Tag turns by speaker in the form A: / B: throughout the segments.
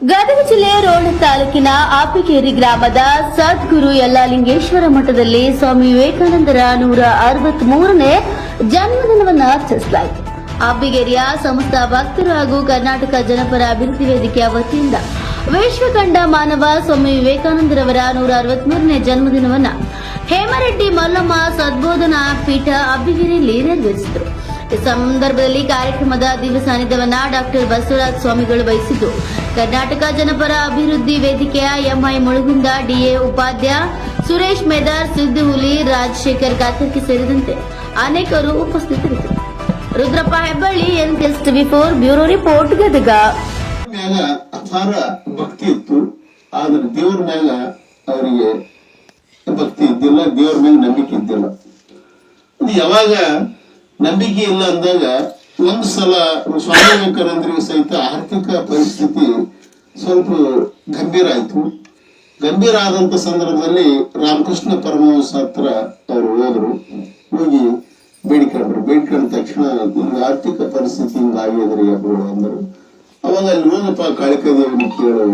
A: ಗದಗ ಜಿಲ್ಲೆ ರೋಣ ತಾಲೂಕಿನ ಆಪಿಕೇರಿ ಗ್ರಾಮದ ಸದ್ಗುರು ಯಲ್ಲಾಲಿಂಗೇಶ್ವರ ಮಠದಲ್ಲಿ ಸ್ವಾಮಿ ವಿವೇಕಾನಂದರ ನೂರ ಅರವತ್ತ್ ಮೂರನೇ ಜನ್ಮದಿನವನ್ನು ಆಚರಿಸಲಾಯಿತು. ಆಪಿಗೇರಿಯ ಸಮಸ್ತ ಭಕ್ತರು ಹಾಗೂ ಕರ್ನಾಟಕ ಜನಪರ ಅಭಿವೃದ್ಧಿ ವೇದಿಕೆಯ ವತಿಯಿಂದ ವಿಶ್ವಕಂಡ ಮಾನವ ಸ್ವಾಮಿ ವಿವೇಕಾನಂದರವರ ನೂರ ಅರವತ್ಮೂರನೇ ಜನ್ಮದಿನವನ್ನು ಹೇಮರೆಡ್ಡಿ ಮಲ್ಲಮ್ಮ ಸದ್ಬೋಧನಾ ಪೀಠ ಅಬ್ಬಿಗೇರಿಯಲ್ಲಿ ನೆರವೇರಿಸಿದರು ಸಂದರ್ಭದಲ್ಲಿ ಕಾರ್ಯಕ್ರಮದ ದಿವ್ಯ ಸಾನ್ನಿಧ್ಯವನ್ನ ಡಾಕ್ಟರ್ ಬಸವರಾಜ್ ಸ್ವಾಮಿಗಳು ವಹಿಸಿದ್ದು. ಕರ್ನಾಟಕ ಜನಪರ ಅಭಿವೃದ್ಧಿ ವೇದಿಕೆಯ ಎಂಐ ಮುಳುಗುಂದ ಡಿಎ ಉಪಾಧ್ಯ ಸುರೇಶ್ ಮೇದಾರ್ ಸಿದ್ದು ಹುಲಿ ರಾಜಶೇಖರ್ ಕಾತರ್ಕಿ ಸೇರಿದಂತೆ ಅನೇಕರು ಉಪಸ್ಥಿತರಿದ್ದರು. Rudrappa Hebballi N KS TV four, bureau report, Gadag.
B: ಅಪಾರ ಭಕ್ತಿ ಇತ್ತು. ಆದ್ರೆ ದೇವರ ಮೇಲೆ ಅವರಿಗೆ ಭಕ್ತಿ ಇದ್ದಿಲ್ಲ, ದೇವರ ಮೇಲೆ ನಂಬಿಕೆ ಇದ್ದಿಲ್ಲ. ಯಾವಾಗ ನಂಬಿಕೆ ಇಲ್ಲ ಅಂದಾಗ ಒಂದು ಸಲ ಸ್ವಾಮಿ ವಿವೇಕಾನಂದರಿಗೆ ಸಹಿತ ಆರ್ಥಿಕ ಪರಿಸ್ಥಿತಿ ಸ್ವಲ್ಪ ಗಂಭೀರ ಆಯ್ತು. ಗಂಭೀರ ಆದಂತ ಸಂದರ್ಭದಲ್ಲಿ ರಾಮಕೃಷ್ಣ ಪರಮಹಂಸ ಹತ್ರ ಅವರು ಹೋದ್ರು. ಹೋಗಿ ಬೇಡಿಕೊಂಡ್ರು ಬೇಡ್ಕೊಂಡ ತಕ್ಷಣ ಆರ್ಥಿಕ ಪರಿಸ್ಥಿತಿ ಹಿಂಗಾಗಿದ್ರಿ ಅಬ್ಬರು ಅಂದರು. ಅವಾಗ ಅಲ್ಲಿ ಹೋದಪ್ಪ ಕಾಳಿಕಾದೇವಿನ ಕೇಳು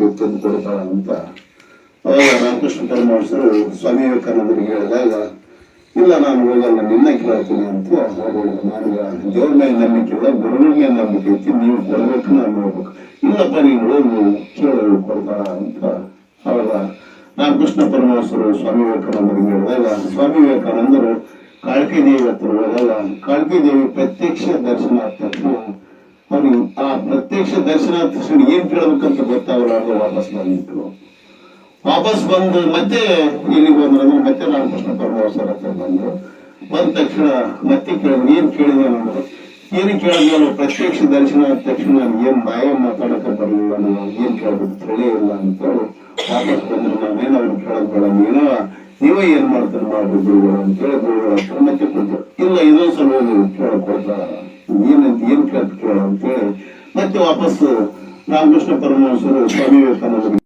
B: ಬೇಕು ಅಂತ ಅಂತ ಅವಾಗ ರಾಮಕೃಷ್ಣ ಪರಮಹಂಸರು ಸ್ವಾಮಿ ವಿವೇಕಾನಂದರಿಗೆ ಹೇಳಿದಾಗ ಇಲ್ಲ, ನಾನು ಹೋಗಲ್ಲ. ನಿನ್ನ ಕೇಳ್ತೀನಿ ಅಂತ ದೇವ್ರ ಮೇಲೆ ನಂಬಿಕೆ ಇಲ್ಲ ಗುರುಗಳ ಮೇಲೆ ನಂಬಿಕೆ ಐತಿ ನೀವು ಬರ್ಬೇಕು, ನಾನು ಹೋಗ್ಬೇಕು. ಇಲ್ಲಪ್ಪ ನೀವು ಹೋಗು ಕೇಳಲು ಕೊಡ್ತಾಳ ಅಂತ ಅವಾಗ ಕೃಷ್ಣ ಪರಮೇಶ್ವರರು ಸ್ವಾಮಿ ವಿವೇಕಾನಂದರಿಗೆ ಹೇಳಿದಾಗ ಸ್ವಾಮಿ ವಿವೇಕಾನಂದರು ಕಾಳಿಕೆ ದೇವಿ ಹತ್ರ ಹೋದಾಗ, ಕಾಳಿಕೆ ದೇವಿ ಪ್ರತ್ಯಕ್ಷ ದರ್ಶನ ತಕ್ಷಣ ಆ ಪ್ರತ್ಯಕ್ಷ ದರ್ಶನ ಆದ ತಕ್ಷಣ ಏನ್ ಕೇಳ್ಬೇಕಂತ ಗೊತ್ತಾಗಲಾರ್ದು ವಾಪಸ್ ಬಂದಿತ್ತು ವಾಪಸ್ ಬಂದು ಮತ್ತೆ ಇಲ್ಲಿಗೆ ಬಂದ್ರೆ ಮತ್ತೆ ನಾನು ಕೃಷ್ಣ ಹತ್ರ ಬಂದ್ರು. ಬಂದ ತಕ್ಷಣ ಮತ್ತೆ ಕೇಳಿದ್ರು, ಏನ್ ಕೇಳಿದೆ ನಾನು ಏನು ಕೇಳಿದ್ವಲ್ಲ ಪ್ರತ್ಯಕ್ಷ ದರ್ಶನ, ಆದ ತಕ್ಷಣ ನಾನು ಏನ್ ಮಾಯ ಮಾತಾಡಕ ಬರಲಿಲ್ಲ, ನಾನು ಏನ್ ಕೇಳ್ಬೇಕು ತಿಳಿ ಇಲ್ಲ ಅಂತೇಳಿ ವಾಪಸ್ ಬಂದ್ರು. ನಾವೇನು ಅವ್ರು ಕೇಳೋದು ಬೇಡ ಏನೋ ನೀವೇ ಏನ್ ಮಾಡ್ತಾರೆ, ಮಾಡ್ರಿ ಗುರುಗಳು ಅಂತೇಳಿ ಗುರುಗಳ ಹತ್ರ ಮತ್ತೆ ಕೊಡ್ತಾರೆ ಇಲ್ಲ ಇದೊಂದ್ಸಲ ಸಲ ಕೇಳಕ್ ಕೊಡ್ತಾರ ಏನಂತ ಏನ್ ಕೇಳ ಕೇಳ ಅಂತೇಳಿ ಮತ್ತೆ ವಾಪಸ್ ರಾಮಕೃಷ್ಣ ಪರಮಹಂಸರು ಸ್ವಾಮಿ ವಿವೇಕಾನಂದರು